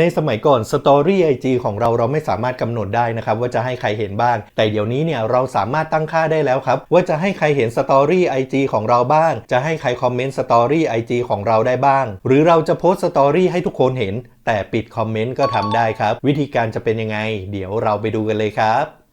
ในสมัยก่อน Story IG ของเราเราไม่สามารถกำหนดได้นะครับว่าจะให้ใครเห็นบ้าง แต่เดี๋ยวนี้เนี่ยเราสามารถตั้งค่าได้แล้วครับ ว่าจะให้ใครเห็น Story IG ของเราบ้าง จะให้ใครคอมเมนต์ Story IG ของเราได้บ้าง หรือเราจะโพสต์สตอรี่ให้ทุกคนเห็น แต่ปิดคอมเมนต์ก็ทำได้ครับ วิธีการจะเป็นยังไง เดี๋ยวเราไปดูกันเลยครับ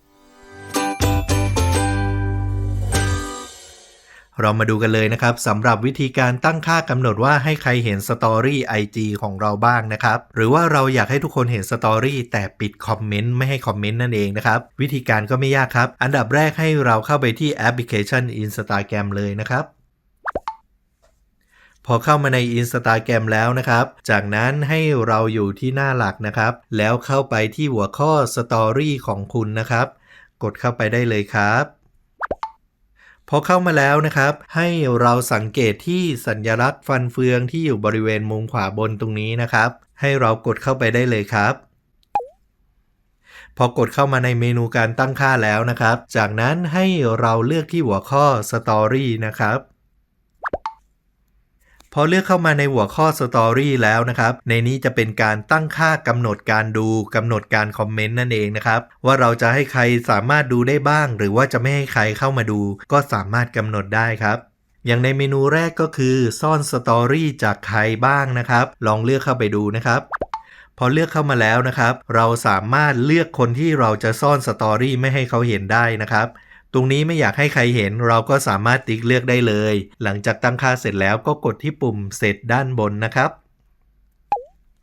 เรามาดูกันเลยนะครับสำหรับวิธีการตั้งค่ากำหนดว่าให้ใครเห็นสตอรี่ IG ของเราบ้างนะครับ หรือว่าเราอยากให้ทุกคนเห็นสตอรี่แต่ปิดคอมเมนต์ไม่ให้คอมเมนต์นั่นเองนะครับ วิธีการก็ไม่ยากครับ อันดับแรกให้เราเข้าไปที่แอปพลิเคชัน Instagram เลยนะครับพอเข้ามาใน Instagram แล้วนะครับ จากนั้นให้เราอยู่ที่หน้าหลักนะครับ แล้วเข้าไปที่หัวข้อ Story ของคุณนะครับ กดเข้าไปได้เลยครับ พอเข้ามาแล้วนะครับ ให้เราสังเกตที่สัญลักษณ์ฟันเฟืองที่อยู่บริเวณมุมขวาบนตรงนี้นะครับ ให้เรากดเข้าไปได้เลยครับพอกดเข้ามาในเมนูการตั้งค่าแล้วนะครับ จากนั้นให้เราเลือกที่หัวข้อ Story นะครับ พอเลือกเข้ามาในหัวข้อ Story แล้วนะครับ ในนี้จะเป็นการตั้งค่ากำหนดการดูกำหนดการคอมเมนต์นั่นเองนะครับ ว่าเราจะให้ใครสามารถดูได้บ้าง หรือว่าจะไม่ให้ใครเข้ามาดู ก็สามารถกำหนดได้ครับอย่างในเมนูแรกก็คือซ่อนสตอรี่จากใครบ้างนะครับ ลองเลือกเข้าไปดูนะครับ พอเลือกเข้ามาแล้วนะครับ เราสามารถเลือกคนที่เราจะซ่อนสตอรี่ไม่ให้เขาเห็นได้นะครับ ตรงนี้ไม่อยากให้ใครเห็นเราก็สามารถติ๊กเลือกได้เลย หลังจากตั้งค่าเสร็จแล้วก็กดที่ปุ่มเสร็จด้านบนนะครับ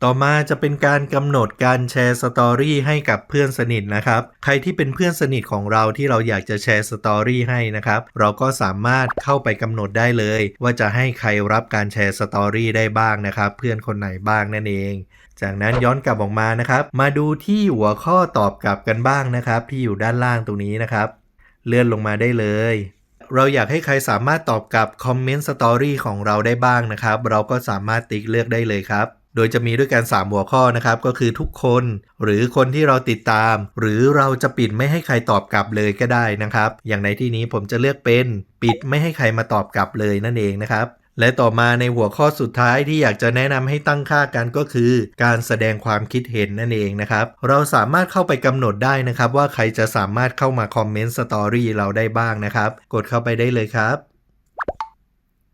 ต่อมาจะเป็นการกำหนดการแชร์สตอรี่ให้กับเพื่อนสนิทนะครับ ใครที่เป็นเพื่อนสนิทของเราที่เราอยากจะแชร์สตอรี่ให้นะครับ เราก็สามารถเข้าไปกำหนดได้เลย ว่าจะให้ใครรับการแชร์สตอรี่ได้บ้างนะครับ เพื่อนคนไหนบ้างนั่นเองจากนั้นย้อนกลับออกมานะครับ มาดูที่หัวข้อตอบกลับกันบ้างนะครับ ที่อยู่ด้านล่างตรงนี้นะครับ เลื่อนลงมาได้เลย เราอยากให้ใครสามารถตอบกลับคอมเมนต์สตอรี่ของเราได้บ้างนะครับ เราก็สามารถติ๊กเลือกได้เลยครับโดยจะมีด้วยกัน 3 หัวข้อนะครับ ก็คือทุกคน หรือคนที่เราติดตาม หรือเราจะปิดไม่ให้ใครตอบกลับเลยก็ได้นะครับ อย่างในที่นี้ผมจะเลือกเป็น ปิดไม่ให้ใครมาตอบกลับเลยนั่นเองนะครับ และต่อมาในหัวข้อสุดท้ายที่อยากจะแนะนำให้ตั้งค่ากันก็คือ การแสดงความคิดเห็นนั่นเองนะครับ เราสามารถเข้าไปกำหนดได้นะครับ ว่าใครจะสามารถเข้ามาคอมเมนต์สตอรี่เราได้บ้างนะครับ กดเข้าไปได้เลยครับ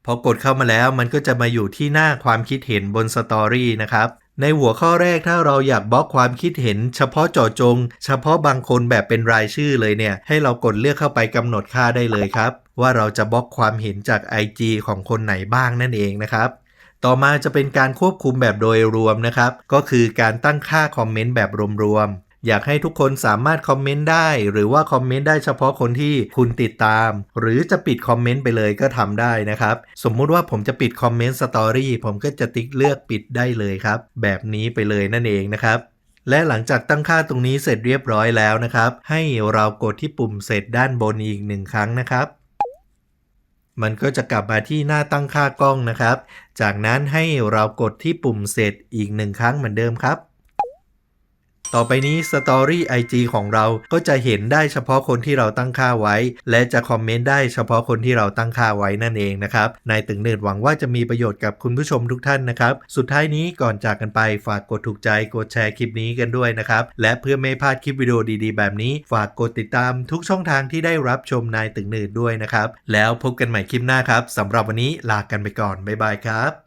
พอกดเข้ามาแล้วมันก็จะมาอยู่ที่หน้าความคิดเห็นบนสตอรี่นะครับในหัวข้อแรกถ้าเราอยากบล็อกความคิดเห็น เฉพาะเจาะจง เฉพาะบางคนแบบเป็นรายชื่อเลยเนี่ย ให้เรากดเลือกเข้าไปกำหนดค่าได้เลยครับ ว่าเราจะบล็อกความเห็นจาก IG ของคนไหนบ้างนั่นเองนะครับต่อมาจะเป็นการควบคุมแบบโดยรวมนะครับ ก็คือการตั้งค่าคอมเมนต์แบบรวมๆ อยากให้ทุกคนสามารถคอมเมนต์ได้ หรือว่าคอมเมนต์ได้เฉพาะคนที่คุณติดตาม หรือจะปิดคอมเมนต์ไปเลยก็ทำได้นะครับ สมมุติว่าผมจะปิดคอมเมนต์สตอรี่ผมก็จะติ๊กเลือกปิดได้เลยครับ แบบนี้ไปเลยนั่นเองนะครับและหลังจากตั้งค่าตรงนี้เสร็จเรียบร้อยแล้วนะครับ ให้เรากดที่ปุ่มเสร็จด้านบนอีกหนึ่งครั้งนะครับ มันก็จะกลับมาที่หน้าตั้งค่ากล้องนะครับ จากนั้นให้เรากดที่ปุ่มเสร็จอีกหนึ่งครั้งเหมือนเดิมครับ ต่อไปนี้ Story IG ของเราก็จะเห็นได้เฉพาะคนที่เราตั้งค่าไว้ และจะคอมเมนต์ได้เฉพาะคนที่เราตั้งค่าไว้นั่นเองนะครับนายตึงเนิดหวังว่าจะมีประโยชน์กับคุณผู้ชมทุกท่านนะครับ สุดท้ายนี้ก่อนจากกันไปฝากกดถูกใจกดแชร์คลิปนี้กันด้วยนะครับ และเพื่อไม่พลาดคลิปวิดีโอดีๆ แบบนี้ ฝากกดติดตามทุกช่องทางที่ได้รับชมนายตึงเนิดด้วยนะครับแล้วพบกันใหม่คลิปหน้าครับสำหรับวันนี้ลากันไปก่อนบ๊ายบายครับ